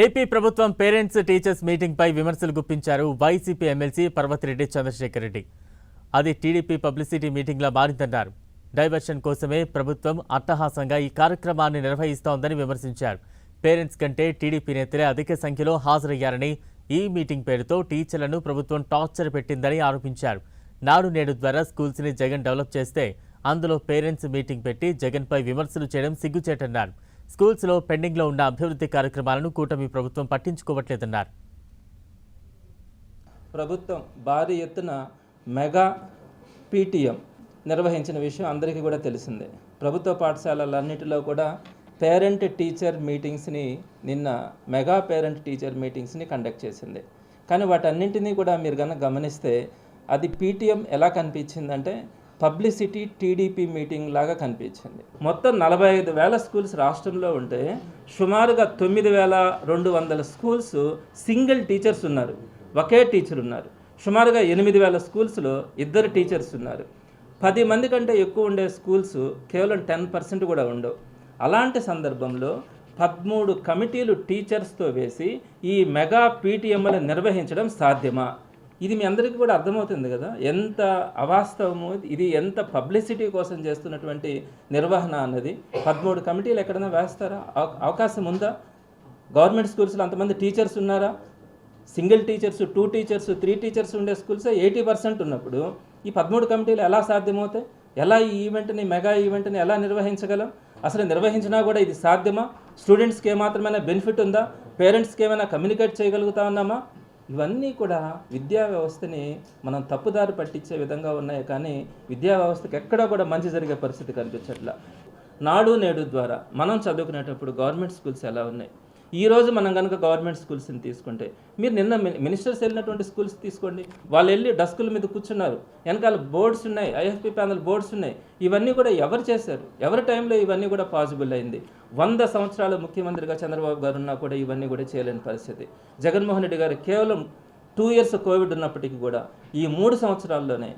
AP ప్రభుత్వం parents teachers meeting పై విమర్శలు గుప్పించారు వైసీపీ ఎమ్మెల్సీ పర్వతిరెడ్డి చంద్రశేఖర్ రెడ్డి. అది టీడీపీ పబ్లిసిటీ మీటింగ్లా మారిందన్నారు. డైవర్షన్ కోసమే ప్రభుత్వం అట్టహాసంగా ఈ కార్యక్రమాన్ని నిర్వహిస్తోందని విమర్శించారు. పేరెంట్స్ కంటే టీడీపీ నేతలే అధిక సంఖ్యలో హాజరయ్యారని ఈ మీటింగ్ పేరుతో టీచర్లను ప్రభుత్వం టార్చర్ పెట్టిందని ఆరోపించారు. నాడు నేడు ద్వారా స్కూల్స్ని జగన్ డెవలప్ చేస్తే అందులో పేరెంట్స్ మీటింగ్ పెట్టి జగన్పై విమర్శలు చేయడం సిగ్గుచేటన్నారు. స్కూల్స్లో పెండింగ్లో ఉన్న అభివృద్ధి కార్యక్రమాలను కూటమి ప్రభుత్వం పట్టించుకోవట్లేదన్నారు. ప్రభుత్వం భారీ ఎత్తున మెగా పీటీఎం నిర్వహించిన విషయం అందరికీ కూడా తెలిసిందే. ప్రభుత్వ పాఠశాలలన్నిటిలో కూడా పేరెంట్ టీచర్ మీటింగ్స్ని నిన్న మెగా పేరెంట్ టీచర్ మీటింగ్స్ని కండక్ట్ చేసింది. కానీ వాటన్నింటినీ కూడా మీరు కనుక గమనిస్తే అది పీటీఎం ఎలా కనిపించిందంటే పబ్లిసిటీ టీడీపీ మీటింగ్ లాగా కనిపించింది. మొత్తం నలభై ఐదు వేల స్కూల్స్ రాష్ట్రంలో ఉంటే సుమారుగా తొమ్మిది వేల రెండు వందల స్కూల్స్ సింగిల్ టీచర్స్ ఉన్నారు ఒకే టీచర్ ఉన్నారు. సుమారుగా ఎనిమిది వేల స్కూల్స్లో ఇద్దరు టీచర్స్ ఉన్నారు. పది మంది కంటే ఎక్కువ ఉండే స్కూల్స్ కేవలం టెన్ పర్సెంట్ కూడా ఉండవు. అలాంటి సందర్భంలో పదమూడు కమిటీలు టీచర్స్తో వేసి ఈ మెగా పీటీఎంలు నిర్వహించడం సాధ్యమా? ఇది మీ అందరికీ కూడా అర్థమవుతుంది కదా? ఎంత అవాస్తవము ఇది ఎంత పబ్లిసిటీ కోసం చేస్తున్నటువంటి నిర్వహణ అన్నది. పదమూడు కమిటీలు ఎక్కడైనా వేస్తారా? అవ- అవకాశం ఉందా? గవర్నమెంట్ స్కూల్స్లో అంతమంది టీచర్స్ ఉన్నారా? Single teachers two teachers three teachers ఉండే స్కూల్స్ ఎయిటీ పర్సెంట్ ఉన్నప్పుడు ఈ పదమూడు కమిటీలు ఎలా సాధ్యమవుతాయి? ఎలా ఈ ఈవెంట్ని మెగా ఈవెంట్ని ఎలా నిర్వహించగలం? అసలు నిర్వహించినా కూడా ఇది సాధ్యమా? స్టూడెంట్స్కి ఏమాత్రమైనా బెనిఫిట్ ఉందా? పేరెంట్స్కి ఏమైనా కమ్యూనికేట్ చేయగలుగుతా ఉన్నామా? ఇవన్నీ కూడా విద్యా వ్యవస్థని మనం తప్పుదారి పట్టించే విధంగా ఉన్నాయి కానీ విద్యా వ్యవస్థకు ఎక్కడా కూడా మంచి జరిగే పరిస్థితి కనిపించట్లా. నాడు నేడు ద్వారా మనం చదువుకునేటప్పుడు గవర్నమెంట్ స్కూల్స్ ఎలా ఉన్నాయి? ఈ రోజు మనం కనుక గవర్నమెంట్ స్కూల్స్ని తీసుకుంటే మీరు నిన్న మినిస్టర్స్ వెళ్ళినటువంటి స్కూల్స్ తీసుకోండి. వాళ్ళు వెళ్ళి డస్కుల మీద కూర్చున్నారు. వెనకాల బోర్డ్స్ ఉన్నాయి ఐఎఫ్పి ప్యానల్ బోర్డ్స్ ఉన్నాయి. ఇవన్నీ కూడా ఎవరు చేశారు? ఎవరి టైంలో ఇవన్నీ కూడా పాసిబుల్ అయింది? వంద సంవత్సరాల ముఖ్యమంత్రిగా చంద్రబాబు గారు ఉన్నా కూడా ఇవన్నీ కూడా చేయలేని పరిస్థితి. జగన్మోహన్ రెడ్డి గారు కేవలం టూ ఇయర్స్ కోవిడ్ ఉన్నప్పటికీ కూడా ఈ మూడు సంవత్సరాల్లోనే